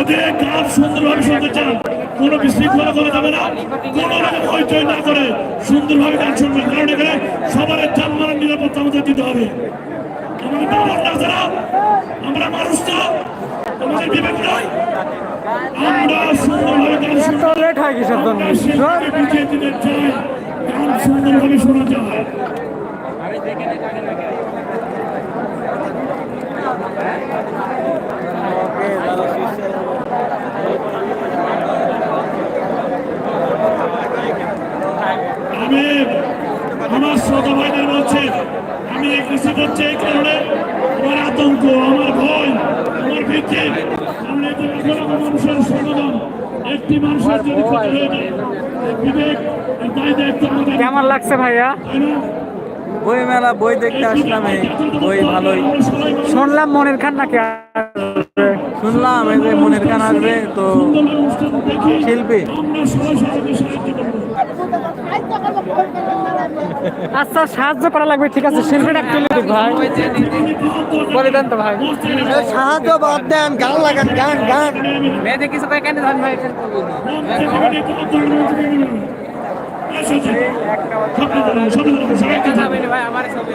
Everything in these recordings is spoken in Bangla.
ওদের গান সুন্দরভাবে শুনতে চান কোনো বিশৃঙ্খলা করা যাবে না। কোনো রকম হইচই না করে সুন্দরভাবে গান শুনবেন। কারণ এখানে সবার জানমানের নিরাপত্তা আমাদের দিতে হবে। আমাদের বাবার না যারা আমরা মানুষ না আমাদের বিবেক নয় আমরা সুন্দরভাবে গান শুনব। লেট হয় কিসের জন্য? আমরা শিল্পীকে বুঝিয়ে দিতে চাই গান সুন্দরভাবে শোনা যায়। আমি আমার শ্রোতা ভাইদের বলছি আমি এগ্রেসিভ হচ্ছে এই কারণে আমার আতঙ্ক আমার ভয় আমার ভীতি। কারণ এই যে লক্ষ লক্ষ মানুষের সমাধান একটি মানুষের যদি ক্ষতি হয়ে যায় বিবেক এর দায়িত্ব কেমন লাগছে ভাইয়া? বই মেলা বই দেখতে আসলাম এই বই ভালোই। শুনলাম মনের খান নাকি শুনলাম এই যে মনের খান আসবে তো শিল্পী আমরা সবাই সবাইকে সাহায্য করব আচ্ছা সাহায্য করা লাগবে ঠিক আছে শিল্পীটা একটু লিখুক ভাই। বলে দেন তো ভাই। সাহায্য বাদ দেন গান লাগান গান গান। কিছু কেন ভাই? ভাই আমার ছবি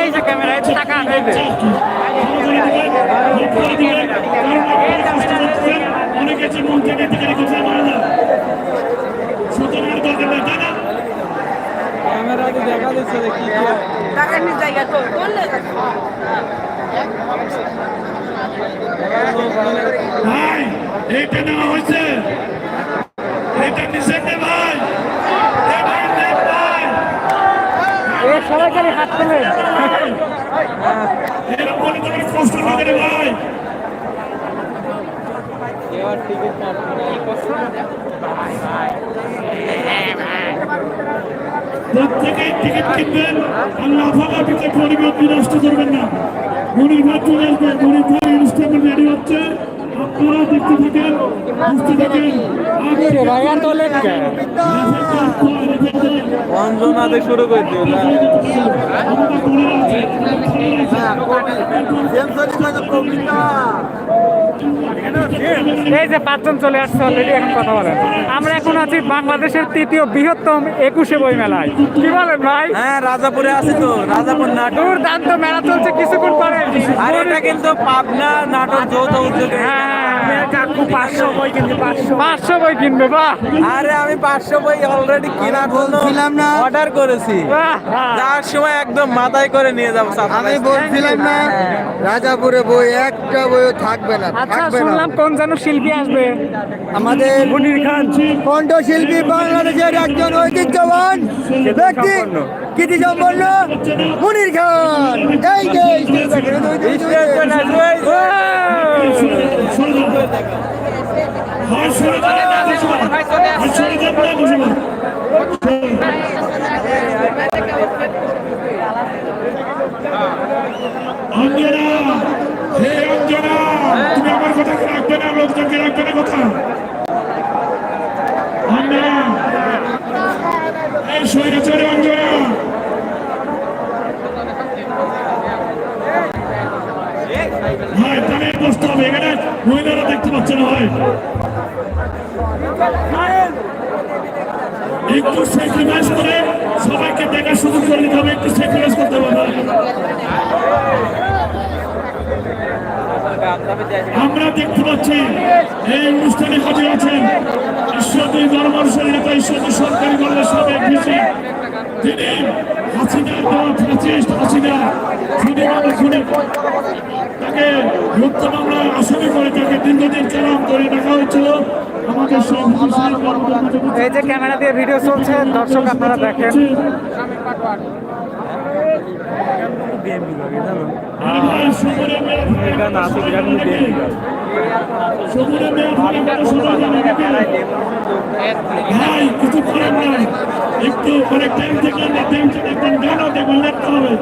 এই যে ক্যামেরা এই টাকা এই অনেকে যে থেকে থেকে রেখেছে মারা যায় সুতরাং দরকার নেই তাই না ক্যামেরা তো দেখা যাচ্ছে ভাই এটা নেওয়া হয়েছে। এটা নিষেধ ভাই। এ ভাই নেই ভাই। এ সবাই খালি হাত তুলে। এরা বলে তোমার কষ্ট লাগে ভাই। এবার টিকিট প্রত্যেকেই টিকিট কিনবেন। আর লাফালাফিতে পরিবেশ বিনষ্ট করবেন না। ভাই চলে মনির ভাই অনুষ্ঠান রেডি হচ্ছে। আপনারা দেখতে থাকেন বুঝতে থাকেন। রে ভাই এত লেট কেন অঞ্জনা দিয়ে শুরু করে দিও না। এই যে পাঁচজন চলে আসছে অলরেডি এখন কথা বলেন। আমরা এখন আছি বাংলাদেশের তৃতীয় বৃহত্তম একুশে বই মেলায় কি বলেন ভাই? হ্যাঁ রাজাপুরে আছি তো রাজাপুর নাটক। দুর্দান্ত মেলা চলছে কিছুক্ষণ পরে। আর এটা কিন্তু পাবনা নাটক যৌথ উদ্যোগে। হ্যাঁ কাকু পাঁচশো বই কিনবে পাঁচশো। পাঁচশো বই কিনবে বাহ। আরে আমি পাঁচশো বই অলরেডি কেনার জন্য অর্ডার করেছি। বাহ, বাহ। সময় একদম মাথায় করে নিয়ে যাব আমি বলছিলাম না রাজাপুরে বই একটা বইও থাকবে না আচ্ছা শুনলাম কোন যেন শিল্পী আসবে? আমাদের মুনির খান। কণ্ঠশিল্পী বাংলাদেশের একজন ঐতিহ্যবান ব্যক্তি। কৃতি সম্পন্ন মুনির খান। এই যে। অঞ্জনা হে অঞ্জনা, তুমি আমার কথা রাখবে না, লোকজনকে রাখবে না কথা অঞ্জনা এই স্বৈরাচারী অঞ্জনা। ভাই, তাহলে বসতে হবে এখানে মহিলারা দেখতে পাচ্ছে না ভাই একটু স্যাক্রিফাইস করে সবাইকে দেখার সুযোগ করে দিতে হবে, একটু স্যাক্রিফাইস করতে হবে ভাই। আমরা দেখতে পাচ্ছি, এই অনুষ্ঠানে হাজির আছেন ঈশ্বরদী ধর্মের নেতা ঈশ্বরদী সরকারি দলের সাবেক ভিসি তিনি হাসিনার দেওয়া ফ্যাসিস্ট হাসিনা মানে খুনি তাকে হত্যা মামলার আসামি করে তাকে দীর্ঘদিন চালান করে রাখা হয়েছিল। আমাদের সব এই যে ক্যামেরা দিয়ে ভিডিও চলছে দর্শক আপনারা দেখেন। ভাই কিছু করেন না একটু অনেক টাইম না টেনশন একদম গানও দেখবেন দেখতে হবে।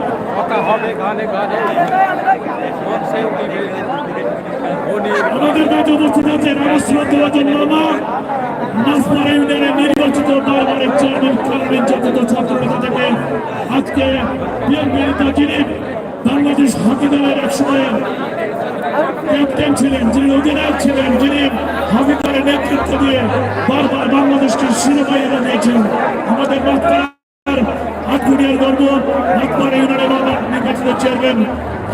আমাদের কাছে উপস্থিত আছেন আমার শ্রদ্ধেয় মামা। নাসমারা ইউনিয়নের নির্বাচিত দরবারের চেয়ারম্যান খালেদ চতুর্থ ছাত্র থেকে আজকে বিএনপি যিনি বাংলাদেশ হকি দলের একসময় ক্যাপ্টেন ছিলেন যিনি অধিনায়ক ছিলেন যিনি হকি দলের নেতৃত্ব দিয়ে বারবার বাংলাদেশকে শিরোপা এনে দিয়েছেন। আমাদের বার্তার আটগুড়িয়ার গর্ব বার্তার ইউনিয়নের বাংলার নির্বাচিত চেয়ারম্যান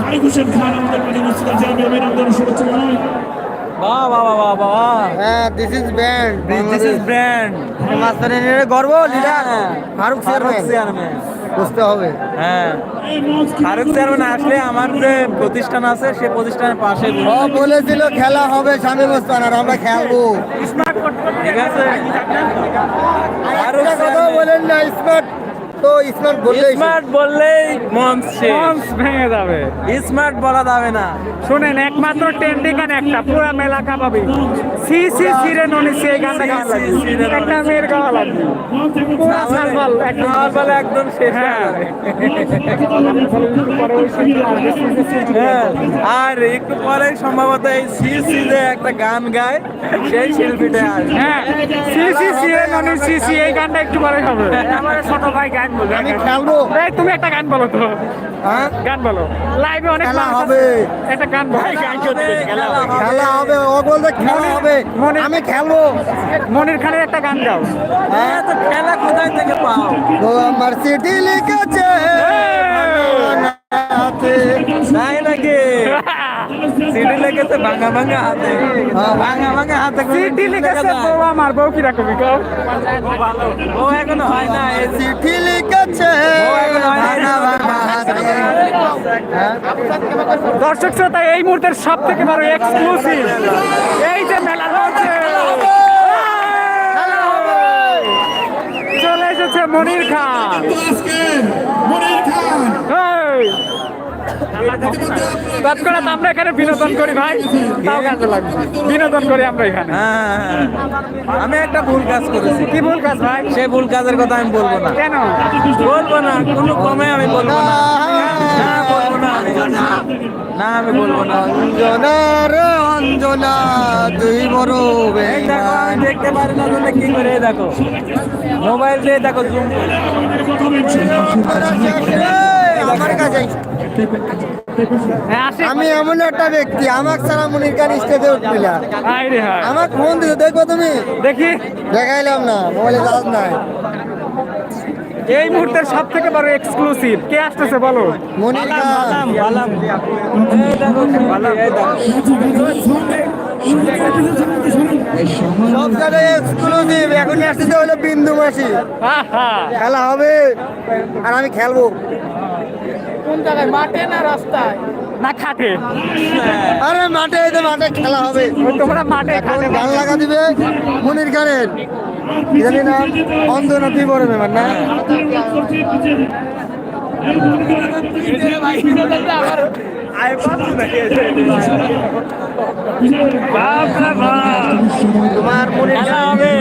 হারিক হোসেন খান আমাদের মাঝে উপস্থিত আছে আমি অভিনন্দন শুভেচ্ছা জানাই। বাহ বাহ বাহ বাহ বাহ। হ্যাঁ this is band this is brand মাস্টারের গর্ব লিডার ফারুক চেয়ারম্যান। চেয়ারম্যান। বুঝতে হবে। হ্যাঁ। ফারুক চেয়ারম্যান আসলে আমার যে প্রতিষ্ঠান আছে সে প্রতিষ্ঠানের পাশে ও বলেছিল খেলা হবে স্বামী বস্তান আর আমরা খেলব। ঠিক আছে। ফারুক কথা বলেন না স্মার্ট তো স্মার্ট বললেই স্মার্ট বললেই মঞ্চ মঞ্চ ভেঙে যাবে। স্মার্ট বলা যাবে না। শুনেন একমাত্র ট্রেন্ডিং গান একটা পুরো মেলা কাঁপাবি সি সি ননি সি এই গানটা গাওয়া লাগবে সি, সি, রে ননি। একটা মেয়ের গাওয়া লাগবে। পুরো সালবাল একদম আমার একদম শেষ হ্যাঁ হ্যাঁ। আর একটু পরে সম্ভবত এই সি সি যে একটা গান গায় সেই শিল্পীটা আসবে। হ্যাঁ। সি সি সিরে ননি সি সি এই গানটা একটু পরে হবে। আমার ছোট ভাই গান আমি খেলব। তুমি একটা গান বলো তো। হ্যাঁ? গান বলো। লাইভে অনেক খেলা হবে। একটা গান বলো। খেলা হবে। ও বলতে খেলা হবে। মনে- আমি খেলব। মনির খানের একটা গান গাও। হ্যাঁ? তো খেলা কোথায় থেকে পাও? ও আমার সিটি লিখেছে। লেগেছে ভাঙা ভাঙা হাতে। ভাঙা ভাঙা হাতে চিঠি লিখেছে বউ আমার বউ কি ও এখনও হয় না এই চিঠি লিখেছে। হ্যাঁ? দর্শক শ্রোতা এই মুহূর্তের সব থেকে বড় এক্সক্লুসিভ এই যে মেলা হচ্ছে চলে এসেছে মনির খান। মনির খান। এই! তৎক্ষণাৎ আমরা এখানে বিনোদন করি ভাই। তাও কাজে লাগবে। বিনোদন করি আমরা এখানে। হ্যাঁ, হ্যাঁ। আমি একটা ভুল কাজ করেছি। কি ভুল কাজ ভাই? সেই ভুল কাজের কথা আমি বলব না। কেন? বলব না কোনো কমে আমি বলব না। না না আমি। বলব না। অঞ্জনা রে অঞ্জনা তুই বড় এই দেখো আমি দেখতে পারি না জন্য কি করে এই দেখো? মোবাইল দিয়ে দেখো জুম হ্যাঁ আমি এমন একটা ব্যক্তি আমার ছাড়া মনির খান স্টেজে উঠবি না। হাই আমার ফোন দিল দেখব তুমি? দেখি। দেখাইলাম না মোবাইলে চার্জ নাই। এই মুহূর্তের সব থেকে বড় এক্সক্লুসিভ কে আসতেছে বলো? মনির খান। সব জায়গায় এক্সক্লুসিভ এখন আসতেছে হলো বিন্দু মাসি। খেলা হবে আর আমি খেলব। না খাটে আরে মাঠে এই তো মাঠে খেলা হবে। তোমরা মাঠে খাটে গান লাগা দিবে মনির খানের। কি জানি না অন্ধনা তুই বড় ব্যাপার না? তোমার খেলা হবে।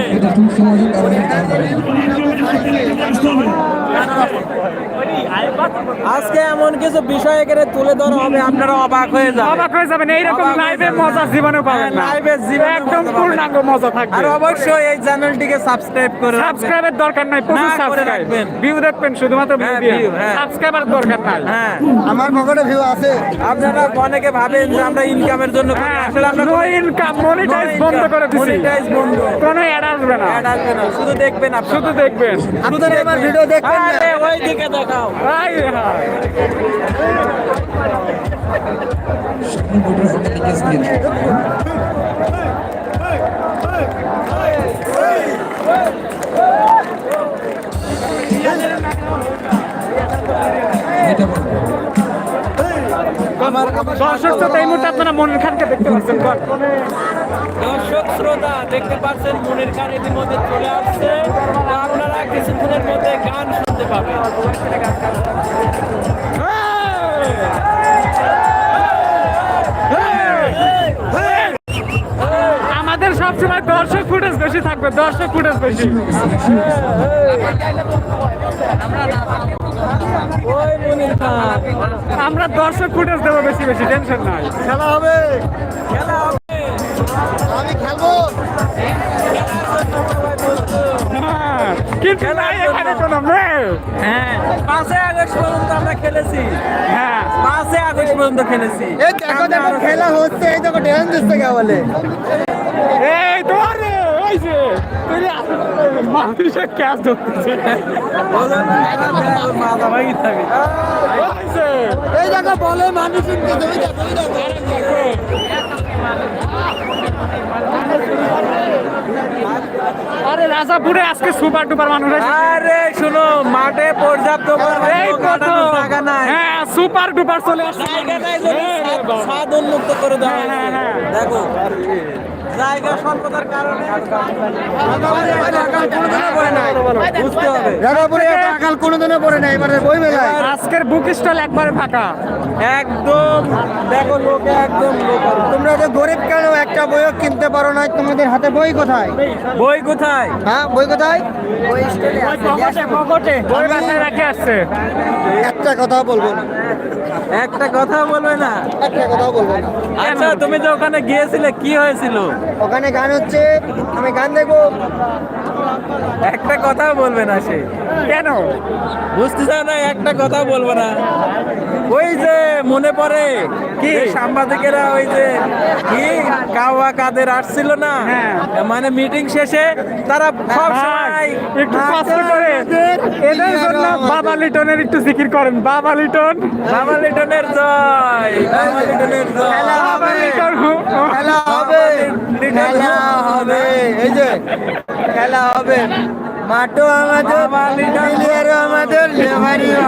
আজকে এমন কিছু বিষয় এখানে তুলে ধরা হবে আপনারা অবাক হয়ে যাবেন। অবাক হয়ে যাবেন এইরকম লাইভে মজা জীবনেও পাবেন না। হ্যাঁ, live একদম পূর্ণাঙ্গ মজা থাকবে। আর অবশ্যই এই চ্যানেলটিকে সাবস্ক্রাইব করে সাবস্ক্রাইবের দরকার নাই প্রচুর করে সাবস্ক্রাইব ভিউ দেখবেন শুধুমাত্র ভিউ হ্যাঁ, দিয়ে। হ্যাঁ। সাবস্ক্রাইবার দরকার নাই। হ্যাঁ আমার পকেটে ভিউ আছে। আপনারা অনেকে ভাবেন যে আমরা ইনকামের জন্য করি। হ্যাঁ আসলে আমরা নো ইনকাম মনিটাইজ বন্ধ করে দিছি মনিটাইজ বন্ধ কোনো অ্যাড আসবে না Ad আসবে না, শুধু দেখবেন আপনারা শুধু দেখবেন আপনারা আমার ভিডিও দেখবেন না আরে ওই দিকে দেখাও হাই হাই দর্শক শ্রোতা এই মুহূর্তে আপনারা মনির খানকে দেখতে পাচ্ছেন। দর্শক শ্রোতা দেখতে পাচ্ছেন মনির খান ইতিমধ্যে চলে আসছে। আপনারা কিছুক্ষণের মধ্যে গান শুনতে পাবেন। আমাদের সবসময় দর্শক ফুটেজ বেশি থাকবে দর্শক ফুটেজ বেশি। মনির খান আমরা দর্শক ফুটেজ দেবো বেশি বেশি টেনশন নাই। খেলা হবে। খেলা হবে। আমি খেলব। হ্যাঁ, কিন্তু নাই এখানে কোনো হ্যাঁ পাঁচই আগস্ট পর্যন্ত আমরা খেলেছি। হ্যাঁ। আগস্ট পর্যন্ত খেলেছি। এই দেখো দেখো খেলা হচ্ছে এই দেখো ড্যান্স দিচ্ছে কে বলে। এই ধরে তুই মানুষের ক্যাচ ধরতেছে। এই বলে মানুষ আরে রাজাপুরে আজকে সুপার টুপার মানুষ আছে। আরে শুনো মাঠে পর্যাপ্ত হ্যাঁ সুপার টুপার চলে আসছে। হ্যাঁ, স্বাদ- উন্মুক্ত করে দেওয়া হ্যাঁ, হ্যাঁ, হ্যাঁ। দেখো। কোনোদিনও পড়ে নাই এবারে বই মেলায় আজকের বুক স্টল একবারে ফাঁকা। একদম দেখো লোকে একদম তোমরা যে গরিব কেন একটা বইও কিনতে পারো না? তোমাদের হাতে বই কোথায়? বই কোথায়? হ্যাঁ বই কোথায়? একটা কথা বলব না। একটা কথা বলবে না। একটা কথা বলব না। আচ্ছা তুমি যে ওখানে গিয়েছিলে কি হয়েছিল? ওখানে গান হচ্ছে আমি গান দেখব। একটা কথা বলবে না সে। কেন? বুঝতে চাও না একটা কথা বলব না। ওই যে মনে পড়ে কি? সাংবাদিকেরা ওই যে কি কাওয়া কাদের আসছিল না? হ্যাঁ। মানে মিটিং শেষে তারা সব সময় একটু কষ্ট করে। এদের জন্য বাবা লিটনের একটু জিকির করেন বাবা লিটন। বাবা লিটনের জয় বাবা লিটনের জয়। বাবা হবে। লিটন হবে। হবে। এই যে খেলা হবে। মাঠও আমাদের প্লেয়ারও আমাদের লেভারিও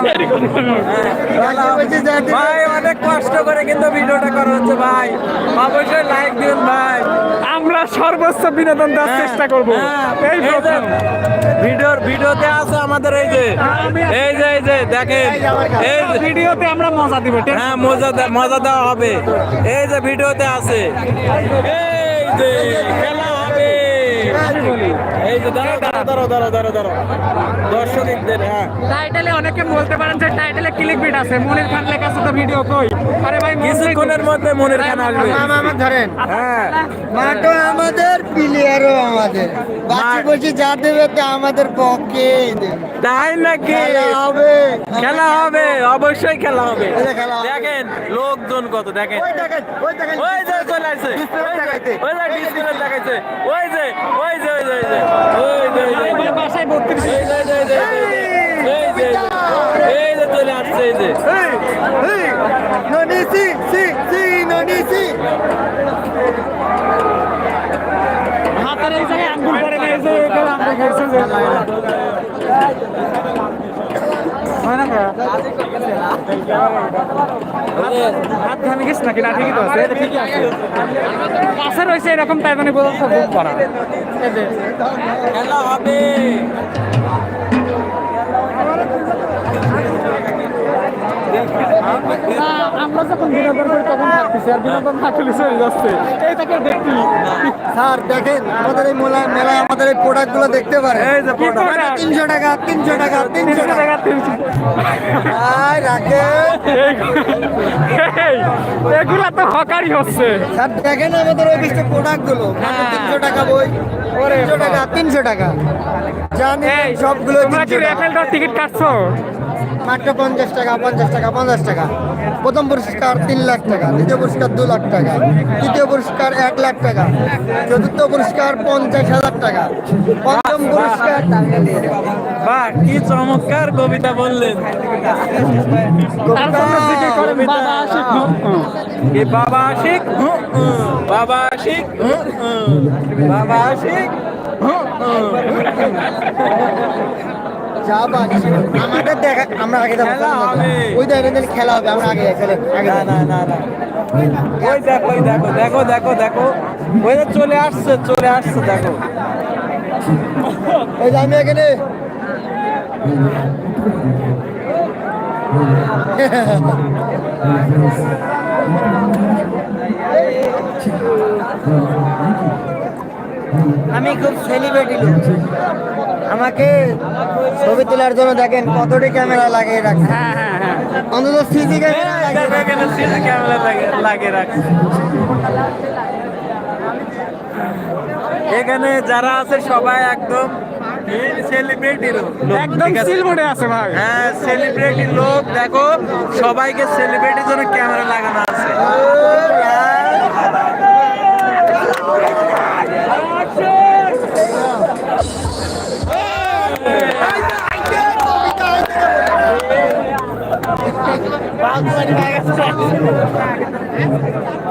ভাই অনেক কষ্ট করে কিন্তু ভিডিওটা করা হচ্ছে ভাই। অবশ্যই লাইক দিন ভাই। আমরা সর্বোচ্চ বিনোদন দেওয়ার চেষ্টা করব। হ্যাঁ, এই ভিডিওর ভিডিওতে আছে আমাদের এই যে এই যে এই যে দেখেন। এই ভিডিওতে আমরা মজা দিব হ্যাঁ মজা মজা দেওয়া হবে। এই যে ভিডিওতে আছে। এই যে খেলা এই যে দাঁড়াও দাঁড়াও দাঁড়াও দাঁড়াও দাঁড়াও দাঁড়াও। দর্শকদের হ্যাঁ। টাইটেলে অনেকে বলতে পারেন যে টাইটেলে ক্লিক বিট আছে। মনির খান লেখা আছে তো ভিডিও কই? আরে ভাই কিছুক্ষণের মধ্যে মনের খান আসবে। আমার ধরেন। হ্যাঁ। মাঠও আমাদের প্লেয়ারও আমাদের। বাকি বসে যা দেবে তা আমাদের পক্ষে তাই নাকি? খেলা হবে। খেলা হবে। অবশ্যই খেলা হবে। খেলা। দেখেন লোকজন কত দেখেন। ওই দেখেন ওই দেখেন ওই যে চলে আসছে। ওই যে ডিসপ্লে দেখাইছে। ওই যে হাতের এই জায়গায় আঙ্গুল পরে না এই যে আঙ্গুল পড়ছে যে না ভাইয়া? হাত ভাঙে গেছে নাকি? না, ঠিকই তো আছে। পাশে রয়েছে এরকম তাই মানে বোঝা বুক করা। হবে। আমরা যখন বিনোদন করি তখন থাকতেছি আর বিনোদন না চলে যাচ্ছে। এইটাকে দেখি স্যার দেখেন আমাদের এই মেলায় মেলায় আমাদের এই প্রোডাক্টগুলো দেখতে product? তিনশো টাকা তিনশো টাকা তিনশো টাকা। তিনশো এই, এগুলা তো হকারি হচ্ছে। স্যার দেখেন আমাদের এই বিশটা প্রোডাক্টগুলো তিনশো টাকা বই। তিনশো টাকা তিনশো টাকা। জানি সবগুলো তোমরা কি 300 টাকা। রেফেল ডট টিকিট কাটছো? মাত্র পঞ্চাশ টাকা পঞ্চাশ টাকা পঞ্চাশ টাকা। প্রথম পুরস্কার তিন লাখ টাকা দ্বিতীয় পুরস্কার দু লাখ টাকা তৃতীয় পুরস্কার এক লাখ টাকা চতুর্থ পুরস্কার পঞ্চাশ হাজার টাকা। পঞ্চম পুরস্কার বাহ কি চমৎকার কবিতা বললেন। বাবা আশিক। বাবা আশিক হুঁ, হুঁ। বাবা আশিক যা আমাদের দেখা আমরা আগে যাব ওই দেখেন তাহলে খেলা হবে আমরা আগে যাই চলে আগে না না না না। ওই দেখো ওই দেখো দেখো দেখো দেখো। ওই চলে আসছে চলে আসছে দেখো। এই যে আমি এখানে। আমি খুব সেলিব্রিটি লোক। আমাকে ছবি তোলার জন্য দেখেন কতটি ক্যামেরা লাগিয়ে রাখছে। হ্যাঁ হ্যাঁ হ্যাঁ। অন্তত সিসি ক্যামেরা লাগিয়ে রাখছে। এখানে যারা আছে সবাই একদম সেলিব্রিটি লোক। একদম আছে? সিলমোডে আছে ভাই। হ্যাঁ সেলিব্রিটি লোক। দেখো সবাইকে সেলিব্রিটির জন্য ক্যামেরা লাগানো আছে।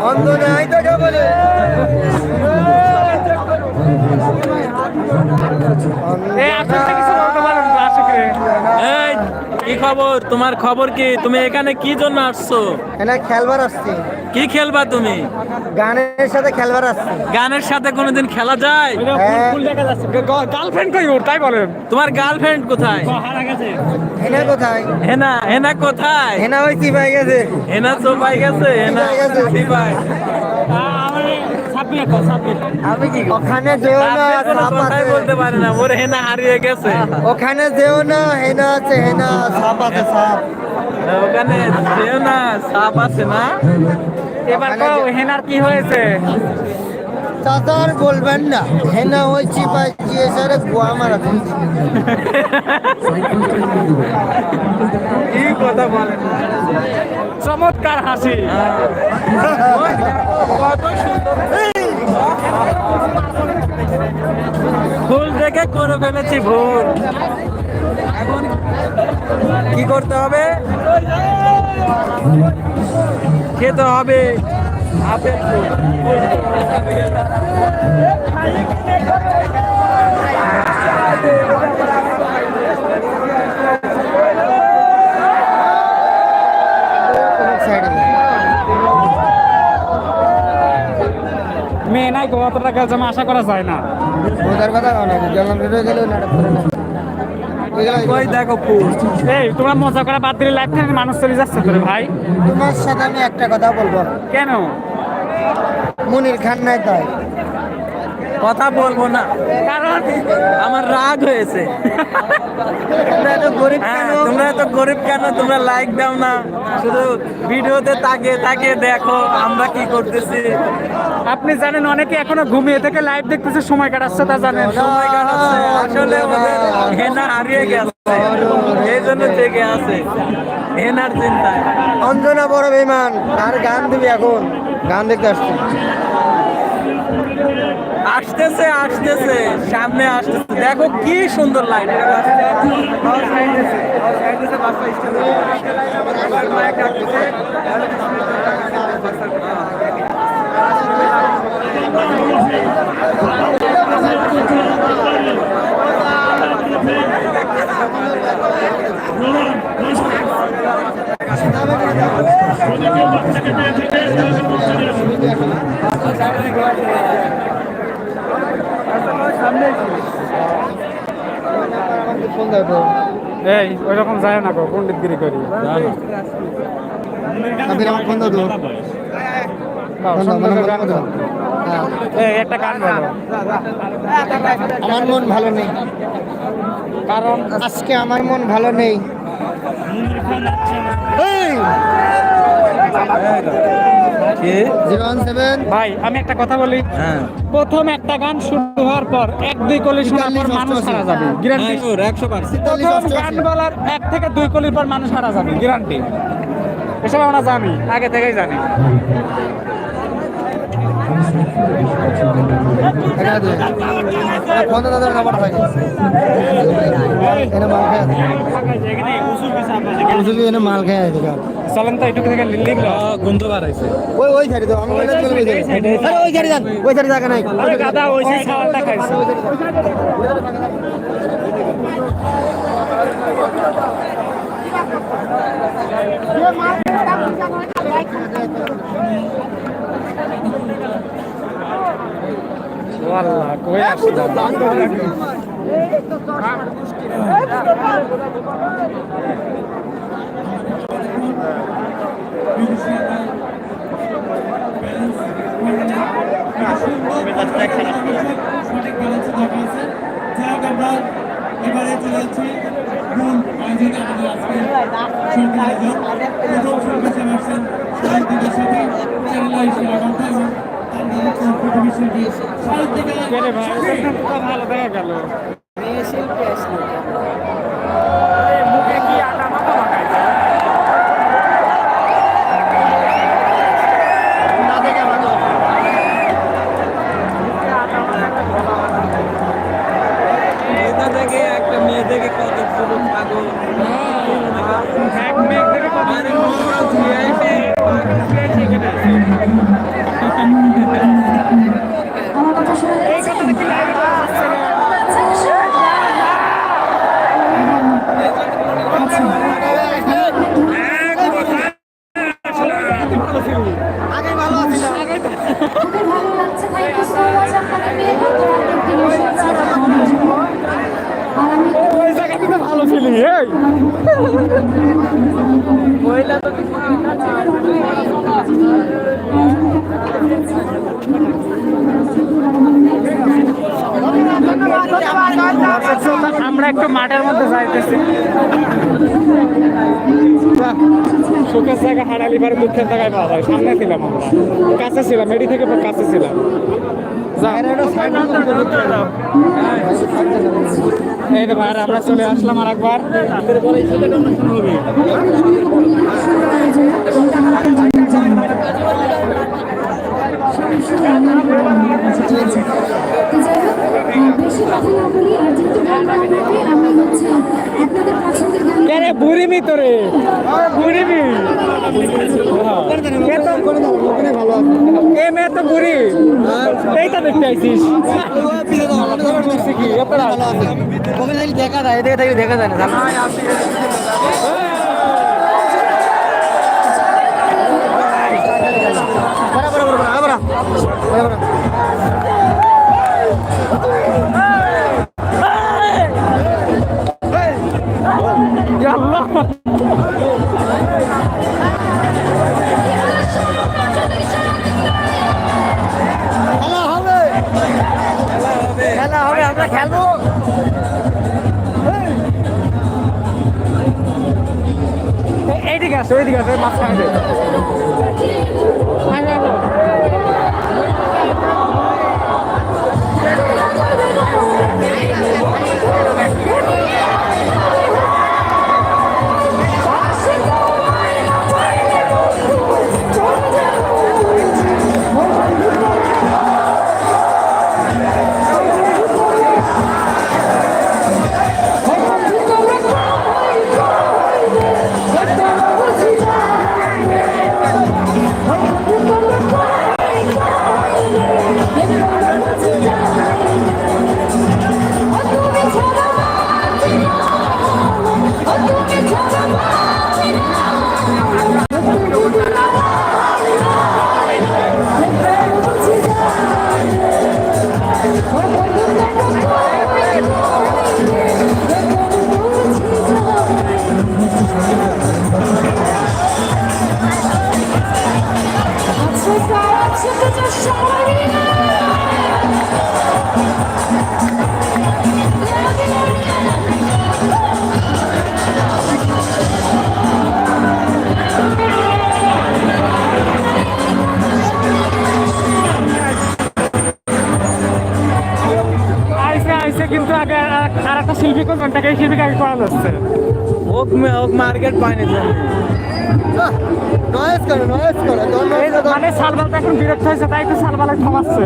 অন্ধ নাই তো বলে। এই আসলে কিছু বলতে পারেন তো আশিক রে এই কি খবর? তোমার খবর কি? তুমি এখানে কি জন্য আসছো? এখানে খেলবার আসছি। কি খেলবা তুমি? গানের সাথে খেলবার আসছি। গানের সাথে কোনোদিন খেলা যায়? হ্যাঁ। গার্লফ্রেন্ড কই ওর? তাই বলেন। তোমার গার্লফ্রেন্ড কোথায়? হেনা কোথায়? হেনা হেনা কোথায়? হেনা ওই চিপাই গেছে। হেনা তো পাই গেছে হেনা পাই গেছে। সিপাই আমি কি ওখানে যেও না বলতে পারে না ওর হেনা হারিয়ে গেছে। ওখানে যেও না হেনা আছে হেনা সাপ আছে সাপ। ওখানে যেও না সাপ আছে না। এবার কও হেনার কি হয়েছে? আর বলবেন না হেনা ওই চিপাই গিয়ে সারে গোয়া মারা কি কথা বলেন? চমৎকার হাসি। করে ফেলেছি ভুল। এখন কি করতে হবে? খেতে হবে। মেয়ে নাই অত টাকা জমা আশা করা যায় না। ওদের কথা না জন্ম ভিডিও গেলে নাটক করে না। এগুলো- দেখো ফুল এই তোমরা মজা করা বাদ দিলে লাইফ থেকে মানুষ চলে যাচ্ছে তোরে ভাই। তোমার সাথে আমি একটা কথা বলব। কেন? মুনির খান নাই তাই। কথা বলব না। কারণ আমার রাগ হয়েছে। তোমরা এত গরিব হ্যাঁ, কেন তোমরা এত গরিব কেন? তোমরা লাইক দাও না। শুধু ভিডিওতে তাকে তাকে দেখো আমরা কি করতেছি। আপনি জানেন অনেকে এখনও ঘুমিয়ে থেকে লাইভ দেখতেছে সময় কাটাচ্ছে তা জানেন। সময় কাটাচ্ছে। আসলে ওদের হেনা হারিয়ে গেছে। এই জন্য জেগে আছে। হেনার চিন্তায়। অঞ্জনা বড় বেমান আর গান দিবি এখন। গান দেখতে আসছি। আসতেছে আসতেছে সামনে আসতেছে। দেখো কি সুন্দর ফোন দেখো এই ওই রকম যায় না গো পণ্ডিতগিরি করি। হ্যাঁ। একটা গান বলো। আমার মন ভালো নেই। কারণ আজকে আমার মন ভালো নেই। ভাই আমি একটা কথা বলি। হ্যাঁ। প্রথম একটা গান শুরু হওয়ার পর এক দুই কলি শোনার পর মানুষ হারা যাবে। গ্যারান্টি একশো প্রথম গান বলার এক থেকে দুই কলির পর মানুষ হারা যাবে। গ্যারান্টি এসব আমরা জানি আগে থেকেই জানি। মাল খাই চলেন তো এটুকু থেকে লিল্লি গন্ধ বার হয়েছে ওই ওই সাইডে তো আমি ওই সাইডে যান ওই সাইডে জায়গা নাই দাদা ওই সাইডে খাওয়াটা খাইছে মাল ওয়াল্লাহ কই আসলাম? সঠিক ব্যালেন্সে দেখা আছে যাই হোক আমরা এবারে চলে যাচ্ছি আয়োজনে আমাদের আজকে সরকার আয়োজন প্রথম সরকার আসছেন সাহিত্যিকের সাথে চ্যানেল হিসেবে আগন্ত এবং ভালো দেখা গেল মুখে কি আটা মাথা লাগাইছে এটা থেকে একটা মেয়ে থেকে এক মেঘ থেকে আমরা একটু মাঠের মধ্যে যাইতেছি। সুখের জায়গা হারালি পারে দুঃখের জায়গায় পাওয়া যায়। সামনে ছিলাম আমরা। কাছে ছিলাম এডি থেকে কাছে ছিলাম। এই তো ভাই আমরা চলে আসলাম আর একবার আহ, বেশি কথা না বলি আর যেহেতু গান হবে, আমি হচ্ছে আপনাদের দেখা যায় দেখা যায় আমরা খেলব এইদিকে আছে ওইদিকে আছে মাঝখানে দে। তাকে এই শিল্পীকে করা যাচ্ছে? ওক মে- ওক মার্কেট পায়নি নয়েস করো নয়েস করো মানে সালবাল তো এখন বিরক্ত হয়েছে তাই তো সালবালে থামাচ্ছে।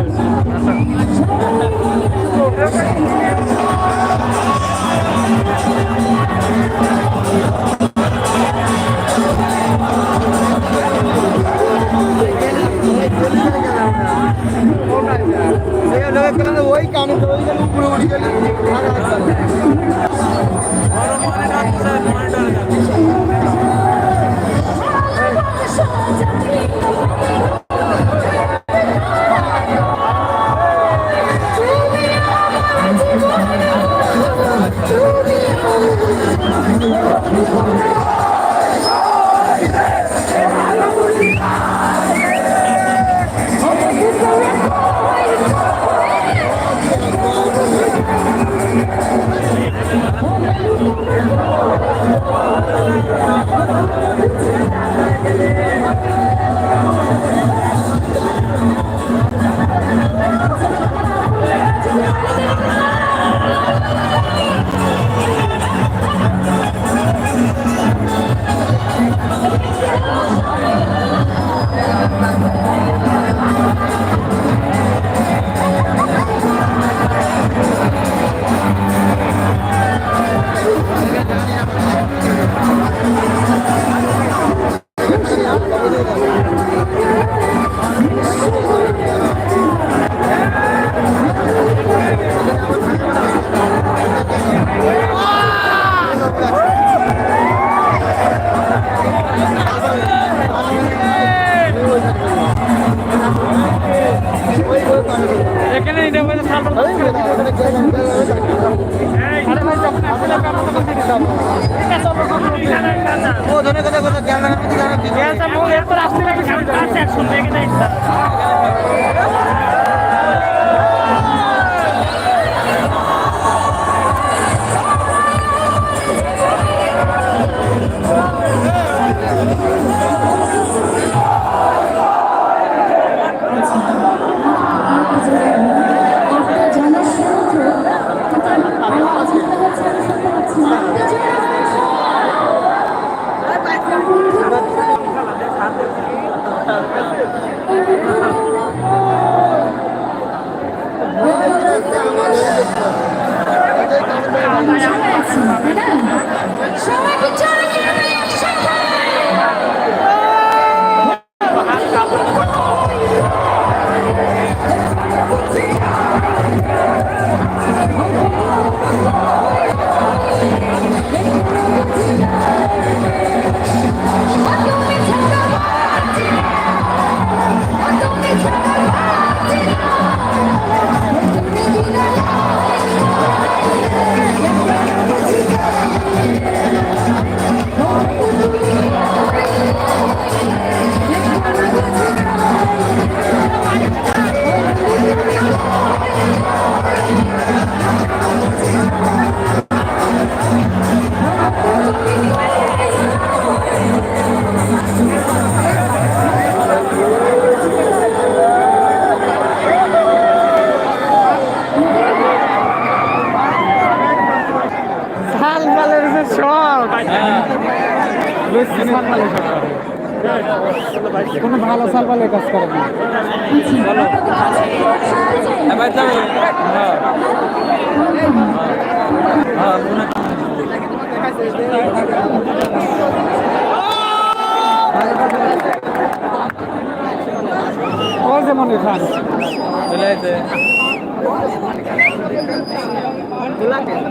কানে তো ওই কানে উপরে উঠে গেলে মনিটর লাগবে।